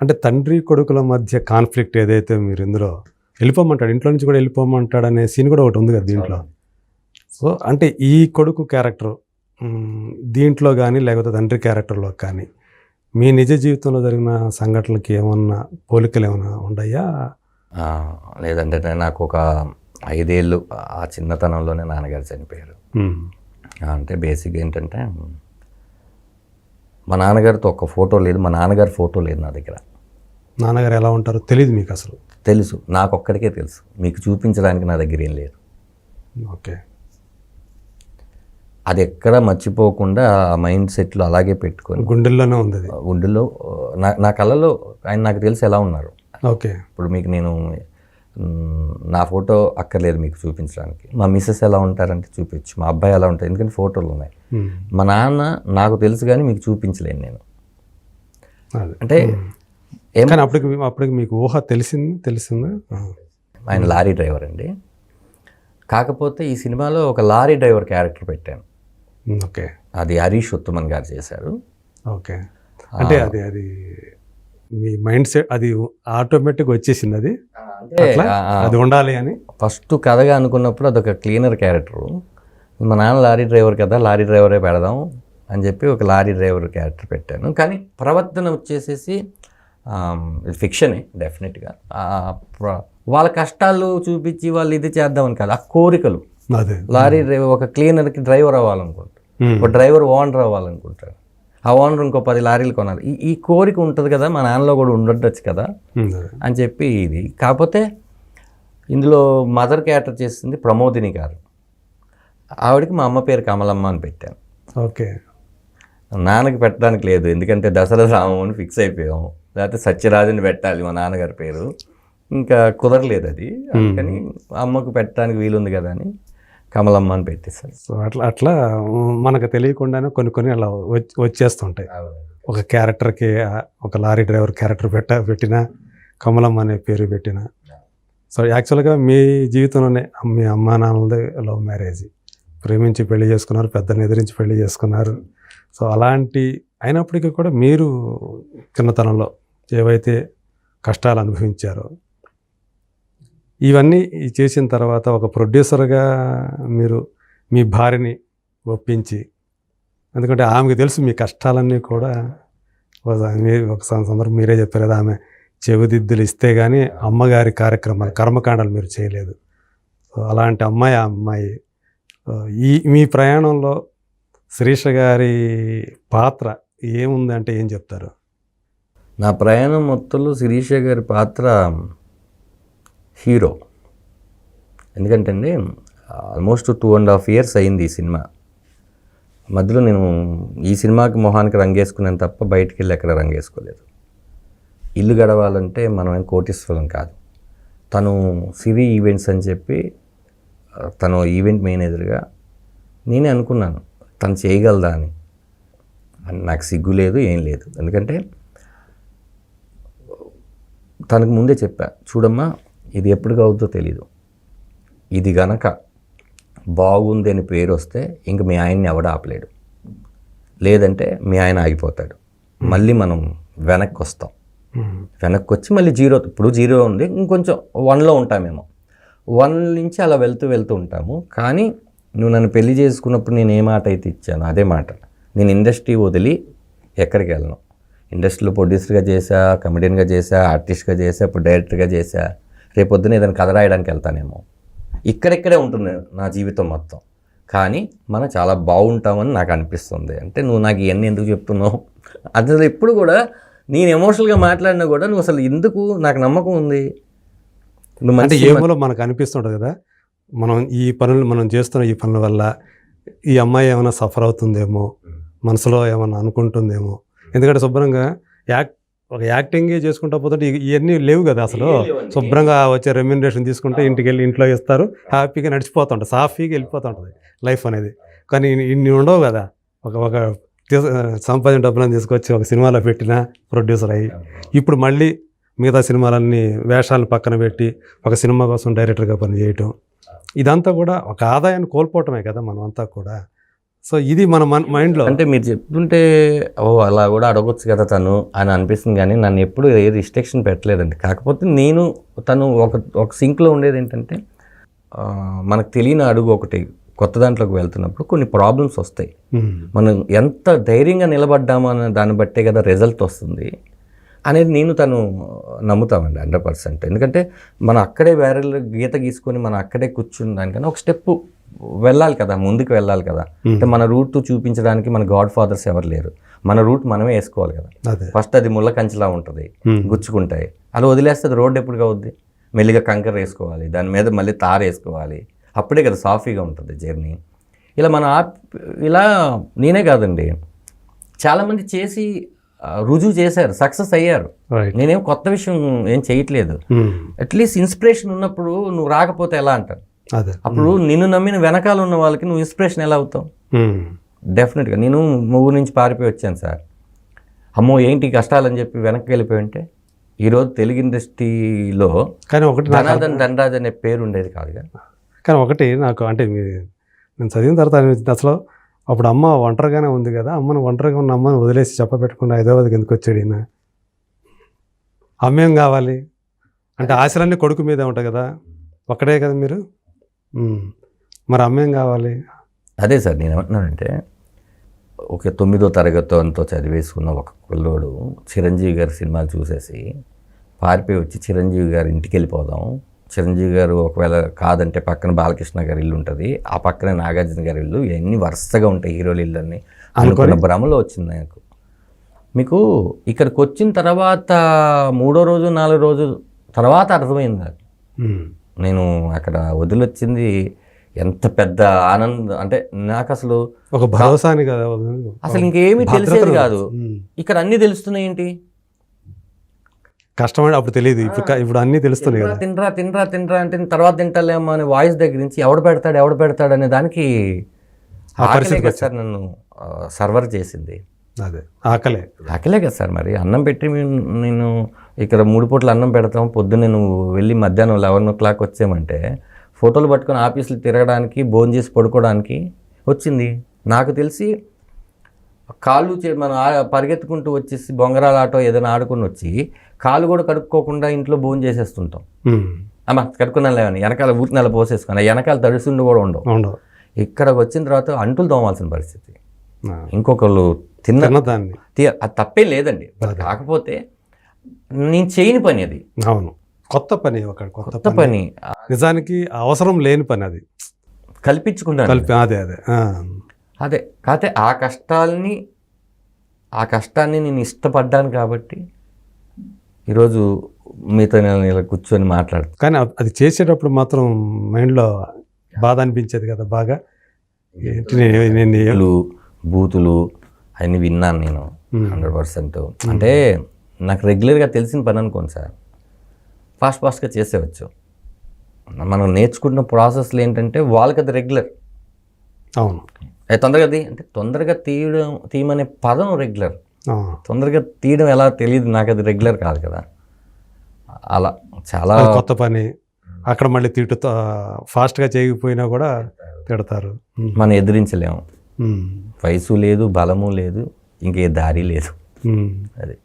అంటే తండ్రి కొడుకుల మధ్య కాన్ఫ్లిక్ట్ ఏదైతే మీరు ఇందులో వెళ్ళిపోమంటాడు ఇంట్లో నుంచి కూడా వెళ్ళిపోమంటాడు అనే సీన్ కూడా ఒకటి ఉంది కదా దీంట్లో. సో అంటే ఈ కొడుకు క్యారెక్టర్ దీంట్లో కానీ లేకపోతే తండ్రి క్యారెక్టర్లో కానీ మీ నిజ జీవితంలో జరిగిన సంఘటనలకి ఏమన్నా పోలికలు ఏమైనా ఉన్నాయా లేదంటే నాకు ఒక ఐదేళ్ళు ఆ చిన్నతనంలోనే నాన్నగారు చనిపోయారు. అంటే బేసిక్ ఏంటంటే మా నాన్నగారితో ఒక్క ఫోటో లేదు. మా నాన్నగారి ఫోటో లేదు నా దగ్గర. నాన్నగారు ఎలా ఉంటారో తెలియదు మీకు అసలు. తెలుసు. నాకు ఒక్కడికే తెలుసు. మీకు చూపించడానికి నా దగ్గర ఏం లేదు. ఓకే. అది ఎక్కడ మర్చిపోకుండా ఆ మైండ్ సెట్లో అలాగే పెట్టుకొని గుండెల్లోనే ఉంది అది. గుండెలో నా నా కళ్ళలో ఆయన నాకు తెలిసి ఎలా ఉన్నారు. ఓకే. ఇప్పుడు మీకు నేను నా ఫోటో అక్కర్లేదు మీకు చూపించడానికి. మా మిస్సెస్ ఎలా ఉంటారంటే చూపించు. మా అబ్బాయి ఎలా ఉంటారు? ఎందుకంటే ఫోటోలు ఉన్నాయి. మా. నాన్న నాకు తెలుసు కానీ మీకు చూపించలేను నేను. అంటే కానీ అప్పటికి అప్పటికి మీకు ఊహ తెలిసింది తెలిసింది. ఆయన లారీ డ్రైవర్ అండి. కాకపోతే ఈ సినిమాలో ఒక లారీ డ్రైవర్ క్యారెక్టర్ పెట్టాను. ఓకే. అది హరీష్ ఉత్తమన్ గారు చేశారు. ఓకే. అంటే అది అది మీ మైండ్ సెట్ అది ఆటోమేటిక్ వచ్చేసింది అది? అది ఉండాలి అని? ఫస్ట్ కథగా అనుకున్నప్పుడు అదొక క్లీనర్ క్యారెక్టర్. మా నాన్న లారీ డ్రైవర్ కదా లారీ డ్రైవరే పెడదాం అని చెప్పి ఒక లారీ డ్రైవర్ క్యారెక్టర్ పెట్టాను. కానీ ప్రవర్తన వచ్చేసేసి ఫిక్షనే డెఫినెట్గా వాళ్ళ కష్టాలు చూపించి వాళ్ళు ఇది చేద్దామని కాదు ఆ కోరికలు. అదే. లారీ డ్రైవర్ ఒక క్లీనర్కి డ్రైవర్ అవ్వాలనుకుంటారు. ఒక డ్రైవర్ ఓనర్ అవ్వాలనుకుంటారు. ఆ ఓనర్ ఇంకో పది లారీలు కొనాలి. ఈ ఈ కోరిక ఉంటుంది కదా మా నాన్నలో కూడా ఉండొచ్చు కదా. అని చెప్పి ఇది. కాకపోతే ఇందులో మదర్ క్యారెక్టర్ చేసింది ప్రమోదిని గారు. ఆవిడకి మా అమ్మ పేరు కమలమ్మ అని పెట్టాను. ఓకే. నాన్నకి పెట్టడానికి లేదు ఎందుకంటే దశరథ రామం అని ఫిక్స్ అయిపోయాం లేకపోతే సత్యరాజుని పెట్టాలి మా నాన్నగారి పేరు. ఇంకా కుదరలేదు అది. అందుకని అమ్మకు పెట్టడానికి వీలుంది కదా అని కమలమ్మ అని పెట్టేశాను సో అట్లా అట్లా మనకు తెలియకుండానే కొన్ని కొన్ని అలా వచ్చి- వచ్చేస్తుంటాయి. ఒక క్యారెక్టర్కి ఒక లారీ డ్రైవర్ క్యారెక్టర్ పెట్ట పెట్టిన కమలమ్మ అనే పేరు పెట్టిన. సో యాక్చువల్గా మీ జీవితంలోనే మీ అమ్మా నాన్నలది లవ్ మ్యారేజ్. ప్రేమించి పెళ్ళి చేసుకున్నారు పెద్దని ఎదిరించి పెళ్ళి చేసుకున్నారు. సో అలాంటి అయినప్పటికీ కూడా మీరు చిన్నతనంలో ఏవైతే కష్టాలు అనుభవించారో. ఇవన్నీ చేసిన తర్వాత ఒక ప్రొడ్యూసర్గా మీరు మీ భార్యని ఒప్పించి ఎందుకంటే ఆమెకు తెలుసు మీ కష్టాలన్నీ కూడా ఒక- ఒక సందర్భం మీరే చెప్పారు కదా ఆమె చెవిదిద్దులు ఇస్తే కానీ అమ్మగారి కార్యక్రమాలు కర్మకాండాలు మీరు చేయలేదు. సో అలాంటి అమ్మాయి ఆ అమ్మాయి. ఈ మీ ప్రయాణంలో శిరీష గారి పాత్ర ఏముంది అంటే ఏం చెప్తారు? నా ప్రయాణం మొత్తంలో శిరీష గారి పాత్ర హీరో. ఎందుకంటే అండి almost two and half years అయింది ఈ సినిమా. మధ్యలో నేను ఈ సినిమాకి మొహానికి రంగేసుకున్నాను తప్ప బయటికి వెళ్ళి ఎక్కడ రంగేసుకోలేదు. ఇల్లు గడవాలంటే మనం ఏం కోటీశ్వరం కాదు. తను సిరి ఈవెంట్స్ అని చెప్పి తను ఈవెంట్ మేనేజర్గా నేనే అనుకున్నాను తను చేయగలదా అని. నాకు సిగ్గు లేదు ఏం లేదు. ఎందుకంటే తనకు ముందే చెప్పా చూడమ్మా ఇది ఎప్పటికి అవుతుందో తెలీదు. ఇది గనక బాగుంది అని పేరు వస్తే ఇంక మీ ఆయన్ని ఎవడ ఆపలేడు. లేదంటే మీ ఆయన ఆగిపోతాడు. మళ్ళీ మనం వెనక్కి వస్తాం. వెనక్కి వచ్చి మళ్ళీ జీరో ఇప్పుడు జీరో ఉంది ఇంకొంచెం వన్లో ఉంటామేమో. వన్ నుంచి అలా వెళ్తూ వెళ్తూ ఉంటాము. కానీ నువ్వు నన్ను పెళ్ళి చేసుకున్నప్పుడు నేను ఏ మాట అయితే ఇచ్చాను అదే మాట. నేను ఇండస్ట్రీ వదిలి ఎక్కడికి వెళ్ళను. ఇండస్ట్రీలో ప్రొడ్యూసర్గా చేశా కమెడియన్గా చేశా ఆర్టిస్ట్గా చేశా ఇప్పుడు డైరెక్టర్గా చేశా. రేపొద్దున ఏదైనా కథ రాయడానికి వెళ్తానేమో. ఇక్కడెక్కడే ఉంటుంది నా జీవితం మొత్తం. కానీ మనం చాలా బాగుంటామని నాకు అనిపిస్తుంది. అంటే నువ్వు నాకు ఇవన్నీ ఎందుకు చెప్తున్నావు? అసలు ఎప్పుడు కూడా నేను ఎమోషనల్గా మాట్లాడినా కూడా నువ్వు అసలు ఎందుకు నాకు నమ్మకం ఉంది? నువ్వు అంటే మంచి ఏమోలో మనకు అనిపిస్తుంటుంది కదా. మనం ఈ పనులు మనం చేస్తున్న ఈ పనుల వల్ల ఈ అమ్మాయి ఏమైనా సఫర్ అవుతుందేమో? మనసులో ఏమైనా అనుకుంటుందేమో? ఎందుకంటే శుభ్రంగా యాక్ట్ ఒక యాక్టింగే చేసుకుంటా పోతుంటే ఇవన్నీ లేవు కదా అసలు. శుభ్రంగా వచ్చే రెమ్యూనరేషన్ తీసుకుంటే ఇంటికి వెళ్ళి ఇంట్లో ఇస్తారు హ్యాపీగా నడిచిపోతుంటుంది సాఫీగా వెళ్ళిపోతుంటుంది లైఫ్ అనేది. కానీ ఇన్ని- ఉండవు కదా. ఒక ఒక సంపాదించిన డబ్బులను తీసుకొచ్చి ఒక సినిమాలో పెట్టిన ప్రొడ్యూసర్ అయ్యి ఇప్పుడు మళ్ళీ మిగతా సినిమాలన్నీ వేషాలను పక్కన పెట్టి ఒక సినిమా కోసం డైరెక్టర్గా పనిచేయటం ఇదంతా కూడా ఒక ఆదాయాన్ని కోల్పోవటమే కదా మనం అంతా కూడా. సో ఇది మన మన మైండ్లో. అంటే మీరు చెప్తుంటే ఓ అలా కూడా అడగొచ్చు కదా తను అని అనిపిస్తుంది కానీ నన్ను ఎప్పుడు ఏ రిస్ట్రిక్షన్ పెట్టలేదండి. కాకపోతే నేను తను ఒక ఒక సింక్లో ఉండేది ఏంటంటే మనకు తెలియని అడుగు ఒకటి కొత్త దాంట్లోకి వెళ్తున్నప్పుడు కొన్ని ప్రాబ్లమ్స్ వస్తాయి. మనం ఎంత ధైర్యంగా నిలబడ్డామో అనే దాన్ని బట్టే కదా రిజల్ట్ వస్తుంది అనేది నేను తను నమ్ముతామండి హండ్రెడ్ పర్సెంట్. ఎందుకంటే మనం అక్కడే వేరే గీత గీసుకొని మనం అక్కడే కూర్చున్న దానికన్నా ఒక స్టెప్ వెళ్ళాలి కదా ముందుకు వెళ్ళాలి కదా. అంటే మన రూట్ చూపించడానికి మన గాడ్ ఫాదర్స్ ఎవరు లేరు. మన రూట్ మనమే వేసుకోవాలి కదా. ఫస్ట్ అది ముళ్ళ కంచిలా ఉంటుంది గుచ్చుకుంటాయి. అలా వదిలేస్తే అది రోడ్డు ఎప్పుడు అవుద్ది మెల్లిగా కంకర వేసుకోవాలి దాని మీద మళ్ళీ తార వేసుకోవాలి. అప్పుడే కదా సాఫీగా ఉంటుంది జర్నీ. ఇలా మన ఇలా నేనే కాదండి. చాలామంది చేసి రుజువు చేశారు సక్సెస్ అయ్యారు. నేనేం కొత్త విషయం ఏం చేయట్లేదు. అట్లీస్ట్ ఇన్స్పిరేషన్ ఉన్నప్పుడు నువ్వు రాకపోతే ఎలా అంటారు? అప్పుడు నిన్ను నమ్మిన వెనకాల ఉన్న వాళ్ళకి నువ్వు ఇన్స్పిరేషన్ ఎలా అవుతావు? డెఫినెట్గా నేను ఊరు నుంచి పారిపోయి వచ్చాను సార్. అమ్మో ఏంటి కష్టాలని చెప్పి వెనక్కి వెళ్ళిపోయి ఉంటే ఈరోజు తెలుగు ఇండస్ట్రీలో కానీ ఒకటి ధనాదన్ ధనరాజ్ అనే పేరు ఉండేది కాదుగా కానీ ఒకటి నాకు అంటే నేను చదివిన తర్వాత అనిపించింది అసలు. అప్పుడు అమ్మ ఒంటరిగానే ఉంది కదా. అమ్మను ఒంటరిగా ఉన్న అమ్మని వదిలేసి చెప్పబెట్టకుండా హైదరాబాద్కి ఎందుకు వచ్చాడు ఈయన? అమ్మేం కావాలి? అంటే ఆశలన్నీ కొడుకు మీదే ఉంటాయి కదా. ఒక్కడే కదా మీరు. మరి అమ్మేం కావాలి? అదే సార్ నేను ఏమంటున్నానంటే ఒక తొమ్మిదో తరగతితో అంతో చదివేసుకున్న ఒక పిల్లోడు చిరంజీవి గారి సినిమాలు చూసేసి పారిపోయి వచ్చి చిరంజీవి గారి ఇంటికి వెళ్ళిపోదాం చిరంజీవి గారు ఒకవేళ కాదంటే పక్కన బాలకృష్ణ గారి ఇల్లు ఉంటుంది. ఆ పక్కన నాగార్జున గారి ఇల్లు. ఇవన్నీ వరుసగా ఉంటాయి హీరోల ఇల్లు అన్నీ అనుకున్న భ్రమలో వచ్చింది నాకు. మీకు ఇక్కడికి వచ్చిన తర్వాత మూడో రోజు నాలుగో రోజు తర్వాత అర్థమైంది నాకు. నేను అక్కడ వదిలొచ్చింది ఎంత పెద్ద ఆనందం అంటే నాకు అసలు ఒక భరోసా కదా అసలు ఇంకేమీ తెలిసేది కాదు. ఇక్కడ అన్నీ తెలుస్తున్నాయి ఏంటి? కష్టం అంటే అప్పుడు తెలియదు. ఇప్పుడు ఇప్పుడు అన్నీ తెలుస్తున్నాయి కదా. తినరా తినరా తినరా అంటే తర్వాత తింటాలేమో అనే వాయిస్ దగ్గర నుంచి ఎవడు పెడతాడు ఎవడు పెడతాడు అనే దానికి ఆకలే కదా సార్ నన్ను సర్వర్ చేసింది. అదే ఆకలే. ఆకలే కదా సార్ మరి. అన్నం పెట్టి నేను ఇక్కడ మూడు పూట్ల అన్నం పెడతాం పొద్దున్నే నువ్వు వెళ్ళి మధ్యాహ్నం లెవెన్ ఓ క్లాక్ వచ్చామంటే ఫోటోలు పట్టుకొని ఆఫీసులు తిరగడానికి భోజనం చేసి పడుకోవడానికి వచ్చింది. నాకు తెలిసి కాళ్ళు మనం పరిగెత్తుకుంటూ వచ్చేసి బొంగరాల ఆటో ఏదైనా ఆడుకుని వచ్చి కాళ్ళు కూడా కడుక్కోకుండా ఇంట్లో భోజనం చేసేస్తుంటాం. అమ్మ కడుక్కున్నాను లేవని వెనకాల ఊరి నెల పోసేసుకున్నా వెనకాల తడిసిండు కూడా ఉండవు. ఇక్కడికి వచ్చిన తర్వాత అంటులు తోమాల్సిన పరిస్థితి. ఇంకొకళ్ళు తిన్న తీ- అది తప్పే లేదండి. కాకపోతే నేను చేయని పని అది. అవును. కొత్త పని ఒక కొత్త పని. నిజానికి అవసరం లేని పని అది. కల్పించుకున్నాను కలిపి అదే అదే. అదే కాకపోతే ఆ కష్టాలని ఆ కష్టాన్ని నేను ఇష్టపడ్డాను కాబట్టి ఈరోజు మీతో నేను ఇలా కూర్చొని మాట్లాడుతాను కానీ అది చేసేటప్పుడు మాత్రం మైండ్లో బాధ అనిపించేది కదా బాగా? బూతులు అవన్నీ విన్నాను నేను. Hundred percent. అంటే నాకు రెగ్యులర్గా తెలిసిన పని అనుకోండి సార్. ఫాస్ట్ ఫాస్ట్గా చేసేవచ్చు మనం నేర్చుకుంటున్న ప్రాసెస్లు ఏంటంటే వాళ్ళకి అది రెగ్యులర్. అవును. అది తొందరగా తీ అంటే తొందరగా తీయడం తీయమనే పదం రెగ్యులర్. తొందరగా తీయడం ఎలా తెలియదు నాకు అది రెగ్యులర్ కాదు కదా. అలా చాలా కొత్త పని. అక్కడ మళ్ళీ తిట్టు ఫాస్ట్గా చేయకపోయినా కూడా తిడతారు. మనం ఎదిరించలేము. వయసు లేదు బలము లేదు ఇంకే దారి లేదు. అది.